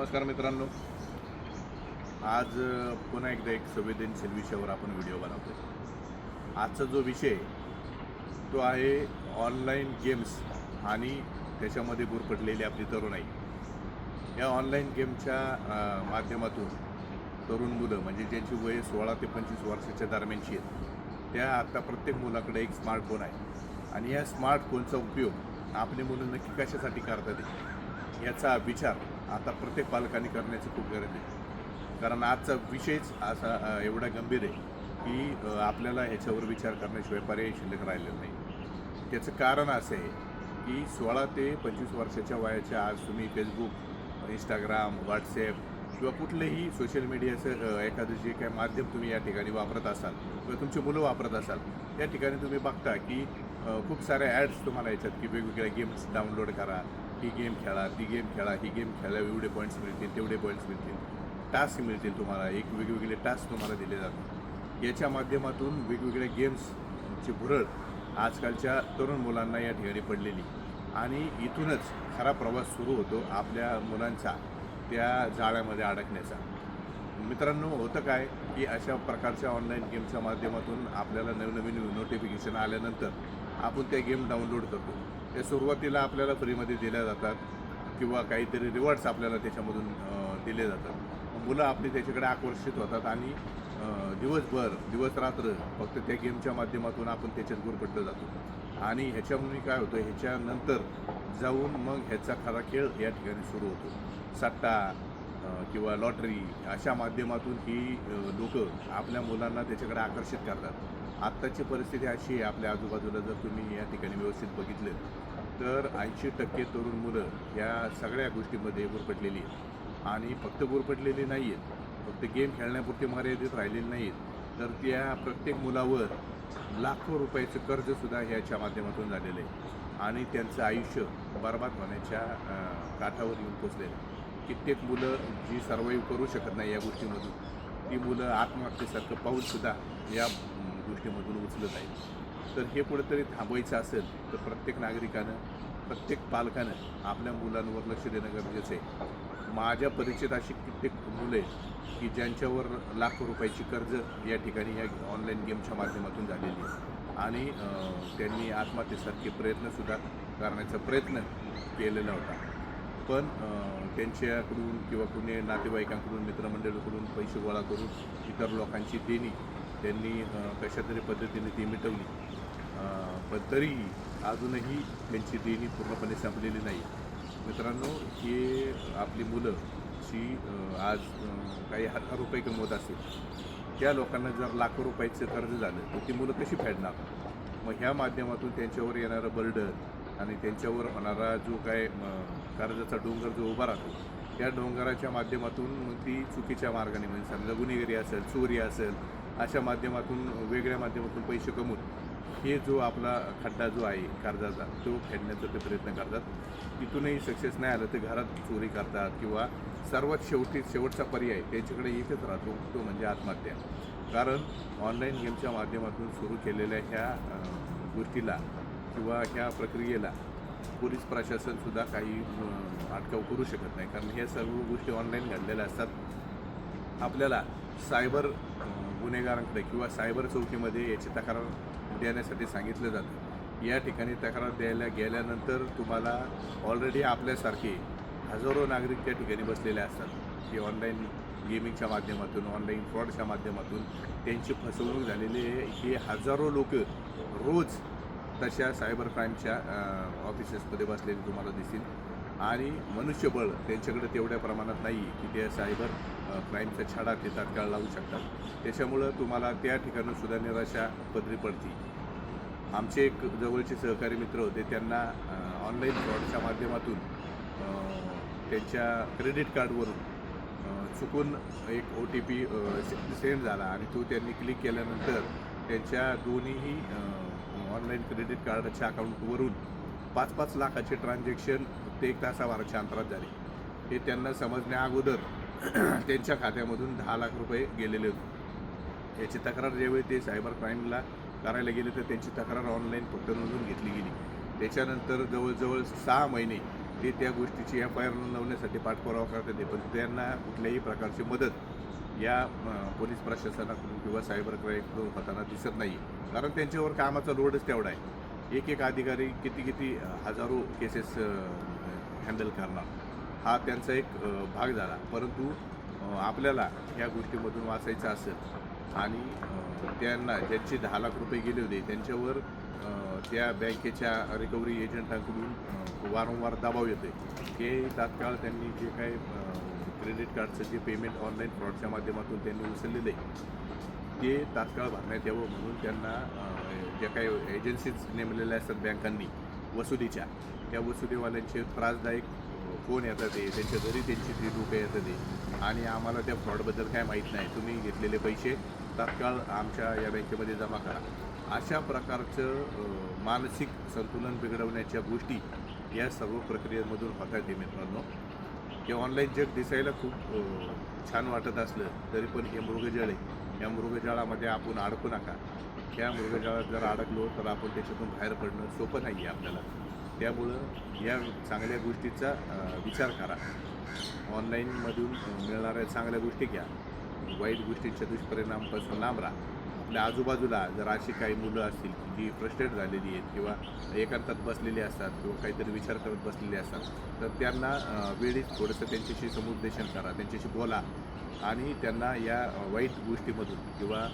नमस्कार मित्रांनो. आज पुन्हा एकदा एक संवेदनशील विषयावर आपण व्हिडिओ बनवतो आजचा जो विषय तो आहे ऑनलाईन गेम्स आणि त्याच्यामध्ये गुरपटलेली आपली तरुणाई. या ऑनलाईन गेमच्या माध्यमातून तरुण मुलं म्हणजे ज्यांची वय सोळा ते पंचवीस वर्षाच्या दरम्यानची आहेत त्या आता प्रत्येक मुलाकडे एक स्मार्टफोन आहे. आणि या स्मार्टफोनचा उपयोग आपली मुलं नक्की कशासाठी करतात याचा विचार आता प्रत्येक पालकांनी करण्याची खूप गरज आहे. कारण आजचा विषयच असा एवढा गंभीर आहे की आपल्याला ह्याच्यावर विचार करण्याशिवाय पर्याय शिल्लक राहिलेला नाही. त्याचं कारण असं आहे की सोळा ते पंचवीस वर्षाच्या वयाच्या आज तुम्ही फेसबुक इंस्टाग्राम व्हॉट्सॲप किंवा कुठलंही सोशल मीडियाचं एखादं जे काय माध्यम तुम्ही या ठिकाणी वापरत असाल किंवा तुमची मुलं वापरत असाल त्या ठिकाणी तुम्ही बघता की खूप साऱ्या ॲड्स तुम्हाला याच्यात की वेगवेगळ्या गेम्स डाउनलोड करा ही गेम खेळा ती गेम खेळा ही गेम खेळा एवढे पॉईंट्स मिळतील तेवढे पॉईंट्स मिळतील. टास्क मिळतील तुम्हाला एक वेगवेगळे टास्क तुम्हाला दिले जातात. याच्या माध्यमातून वेगवेगळ्या गेम्सची भुरळ आजकालच्या तरुण मुलांना या ठिकाणी पडलेली. आणि इथूनच खरा प्रवास सुरू होतो आपल्या मुलांचा त्या जाळ्यामध्ये अडकण्याचा. मित्रांनो होतं काय की अशा प्रकारच्या ऑनलाईन गेमच्या माध्यमातून आपल्याला नवनवीन नोटिफिकेशन आल्यानंतर आपण त्या गेम डाउनलोड करतो. ते सुरुवातीला आपल्याला फ्रीमध्ये दिल्या जातात किंवा काहीतरी रिवॉर्ड्स आपल्याला त्याच्यामधून दिले जातात. मुलं आपली त्याच्याकडे आकर्षित होतात आणि दिवसभर दिवस रात्र फक्त त्या गेमच्या माध्यमातून आपण त्याच्यात गुरपटलं जातो. आणि ह्याच्यामुळे काय होतं ह्याच्यानंतर जाऊन मग ह्याचा खरा खेळ या ठिकाणी सुरू होतो. सट्टा किंवा लॉटरी अशा माध्यमातून ही लोक आपल्या मुलांना त्याच्याकडे आकर्षित करतात. आत्ताची परिस्थिती अशी आहे आपल्या आजूबाजूला जर तुम्ही या ठिकाणी व्यवस्थित बघितलं तर ऐंशी टक्के तरुण मुलं या सगळ्या गोष्टीमध्ये गुरपटलेली आहेत. आणि फक्त गुरपटलेली नाही आहेत फक्त गेम खेळण्यापुरते मर्यादित राहिलेली नाहीत तर त्या प्रत्येक मुलावर लाखो रुपयाचं कर्जसुद्धा ह्याच्या माध्यमातून झालेलं आहे. आणि त्यांचं आयुष्य बर्बाद होण्याच्या काठावर येऊन पोचलेलं आहे. कित्येक मुलं जी सर्वाईव्ह करू शकत नाही या गोष्टीमधून ती मुलं आत्महत्येसारखं पाऊलसुद्धा या गोष्टीमधून उचलत आहेत. तर हे कुठंतरी थांबवायचं असेल तर प्रत्येक नागरिकानं प्रत्येक पालकानं आपल्या मुलांवर लक्ष देणं गरजेचं आहे. माझ्या परिचित अशी कित्येक मुलं आहेत की ज्यांच्यावर लाखो रुपयाची कर्ज या ठिकाणी या ऑनलाईन गेमच्या माध्यमातून झालेली आहे. आणि त्यांनी आत्महत्येसारखे प्रयत्नसुद्धा करण्याचा प्रयत्न केलेला होता. पण त्यांच्याकडून किंवा कुणी नातेवाईकांकडून मित्रमंडळीकडून पैसे गोळा करून इतर लोकांची देणी त्यांनी कशातरी कशा तरी पद्धतीने ती मिटवली. पण तरीही अजूनही त्यांची देणी पूर्णपणे संपलेली नाही. मित्रांनो हे आपली मुलं जी आज काही हजार रुपये कमवत असेल त्या लोकांना जर लाखो रुपयाचं कर्ज झालं तर ती मुलं कशी फेडणार? मग ह्या माध्यमातून त्यांच्यावर येणारं बर्डन आणि त्यांच्यावर होणारा जो काय कर्जाचा डोंगर जो उभा राहतो त्या डोंगराच्या माध्यमातून मग ती चुकीच्या मार्गाने म्हणजे समजा गुन्हेगारी असेल चोरी असेल अशा माध्यमातून वेगळ्या माध्यमातून पैसे कमवून हे जो आपला खड्डा जो आहे कर्जाचा तो फेडण्याचा ते प्रयत्न करतात. तिथूनही सक्सेस नाही आलं ते घरात चोरी करतात किंवा सर्वात शेवटी शेवटचा पर्याय त्यांच्याकडे एकच राहतो तो म्हणजे आत्महत्या. कारण ऑनलाईन गेमच्या माध्यमातून सुरू केलेल्या ह्या गोष्टीला किंवा ह्या प्रक्रियेला पोलीस प्रशासनसुद्धा काही अटकाव करू शकत नाही. कारण ह्या सर्व गोष्टी ऑनलाईन घडलेल्या असतात. आपल्याला सायबर गुन्हेगारांकडे किंवा सायबर चौकीमध्ये याची तक्रार देण्यासाठी सांगितलं जातं. या ठिकाणी तक्रार द्यायला गेल्यानंतर तुम्हाला ऑलरेडी आपल्यासारखे हजारो नागरिक त्या ठिकाणी बसलेले असतात. की ऑनलाईन गेमिंगच्या माध्यमातून ऑनलाईन फ्रॉडच्या माध्यमातून त्यांची फसवणूक झालेली आहे. हे हजारो लोक रोज तशा सायबर क्राईमच्या ऑफिसेसमध्ये बसलेले तुम्हाला दिसतील. आणि मनुष्यबळ त्यांच्याकडे तेवढ्या प्रमाणात नाही की ते सायबर क्राईमचा छाडा ते तात्काळ लावू शकतात. त्याच्यामुळं तुम्हाला त्या ठिकाणी सुद्धा निराशा पदरी पडती. आमचे एक जवळचे सहकारी मित्र होते त्यांना ऑनलाईन फ्रॉडच्या माध्यमातून त्यांच्या क्रेडिट कार्डवरून चुकून एक ओ टी पी सेंड झाला आणि तो त्यांनी क्लिक केल्यानंतर त्यांच्या दोन्हीही ऑनलाईन क्रेडिट कार्डच्या अकाउंटवरून पाच पाच लाखाचे ट्रान्झॅक्शन ते एक तासाभराच्या अंतरात झाले. हे त्यांना समजण्या अगोदर त्यांच्या खात्यामधून दहा लाख रुपये गेलेले होते. याची तक्रार ज्यावेळी ते सायबर क्राईमला करायला गेले तर त्यांची तक्रार ऑनलाईन फक्त नोंदवून घेतली गेली. त्याच्यानंतर जवळजवळ सहा महिने ते त्या गोष्टीची एफ आय आर नोंदवण्यासाठी पाठपुरावा करतात पण त्यांना कुठल्याही प्रकारची मदत या पोलीस प्रशासनाकडून किंवा सायबर क्राईमकडून होताना दिसत नाही. कारण त्यांच्यावर कामाचा लोडच तेवढा आहे. एक एक अधिकारी किती किती हजारो केसेस हँडल करणार. हा त्यांचा एक भाग झाला. परंतु आपल्याला ह्या गोष्टीमधून वाचायचं असेल आणि त्यांना ज्यांचे दहा लाख रुपये गेले होते त्यांच्यावर त्या बँकेच्या रिकव्हरी एजंटांकडून वारंवार दबाव येते ते तात्काळ त्यांनी जे काही क्रेडिट कार्डचं जे पेमेंट ऑनलाईन फ्रॉडच्या माध्यमातून त्यांनी उचललेलं आहे ते तात्काळ भरण्यात यावं म्हणून त्यांना ज्या काही एजन्सीज नेमलेल्या असतात बँकांनी वसुलीच्या त्या वसुलीवाल्यांचे त्रासदायक फोन येतात ते त्यांच्या घरी त्यांची ती रुपये येतात ते. आणि आम्हाला त्या फ्रॉडबद्दल काय माहीत नाही तुम्ही घेतलेले पैसे तात्काळ आमच्या या बँकेमध्ये जमा करा. अशा प्रकारचं मानसिक संतुलन बिघडवण्याच्या गोष्टी या सर्व प्रक्रियेमधून होत मित्रांनो. हे ऑनलाईन जग दिसायला खूप छान वाटत असलं तरी पण हे मृगजळ आहे. या मृगजळामध्ये आपण अडकू नका. त्या मृगजळात जर अडकलो तर आपण त्याच्यातून बाहेर पडणं सोपं नाही आहे आपल्याला. त्यामुळं या चांगल्या गोष्टीचा विचार करा. ऑनलाईनमधून मिळणाऱ्या चांगल्या गोष्टी घ्या. वाईट गोष्टींच्या दुष्परिणामापासून लांब राहा. आपल्या आजूबाजूला जर अशी काही मुलं असतील की जी फ्रस्ट्रेट झालेली आहेत किंवा एकांतात बसलेली असतात किंवा काहीतरी विचार करत बसलेले असतात तर त्यांना वेळी वेळीच थोडंसं त्यांच्याशी समुपदेशन करा त्यांच्याशी बोला आणि त्यांना या वाईट गोष्टीमधून किंवा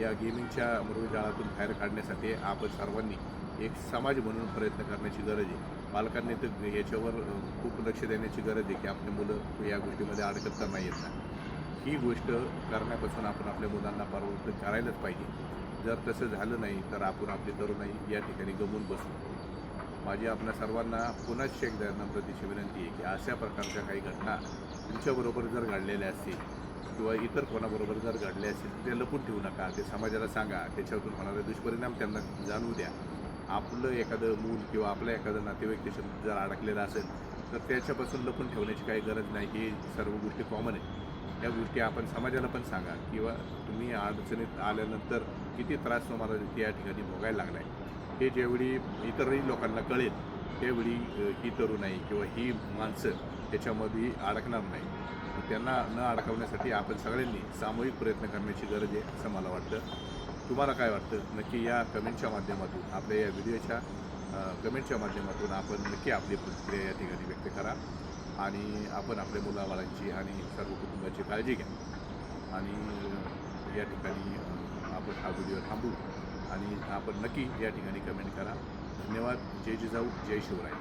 या गेमिंगच्या मृगजाळातून बाहेर काढण्यासाठी आपण सर्वांनी एक समाज म्हणून प्रयत्न करण्याची गरज आहे. पालकांनी तर याच्यावर खूप लक्ष देण्याची गरज आहे की आपली मुलं या गोष्टीमध्ये अडकत तर नाही येत ना. ही गोष्ट करण्यापासून आपण आपल्या मुलांना पारवृत्त करायलाच पाहिजे. जर तसं झालं नाही तर आपण आपली तरुणाई या ठिकाणी गमवून बसू. माझी आपल्या सर्वांना पुन्हा एकदा नम्रतेची विनंती आहे की अशा प्रकारच्या काही घटना तुमच्याबरोबर जर घडलेल्या असतील किंवा इतर कोणाबरोबर जर घडले असतील ते लपून ठेवू नका. ते समाजाला सांगा. त्याच्यातून होणारे दुष्परिणाम त्यांना जाणवू द्या. आपलं एखादं मूल किंवा आपलं एखादं नातेवाईक जर अडकलेलं असेल तर त्याच्यापासून लपून ठेवण्याची काही गरज नाही. हे सर्व गोष्टी कॉमन आहे या गोष्टी आपण समाजाला पण सांगा किंवा तुम्ही अडचणीत आल्यानंतर किती त्रास तुम्हाला या ठिकाणी भोगायला लागला आहे हे ज्यावेळी इतरही लोकांना कळेल त्यावेळी ही तरुणाई किंवा ही माणसं त्याच्यामध्ये अडकणार नाही. त्यांना न अडकवण्यासाठी आपण सगळ्यांनी सामूहिक प्रयत्न करण्याची गरज आहे असं मला वाटतं. तुम्हाला काय वाटतं? नक्की या कमेंटच्या माध्यमातून आपल्या या व्हिडिओच्या कमेंटच्या माध्यमातून आपण नक्की आपली प्रतिक्रिया या ठिकाणी व्यक्त करा. आणि आपण आपल्या मुलाबाळांची आणि सर्व कुटुंबाची काळजी घ्या. आणि या ठिकाणी आपण हा व्हिडिओ थांबू आणि आपण नक्की या ठिकाणी कमेंट करा. धन्यवाद. जय जिजाऊ जय शिवराय.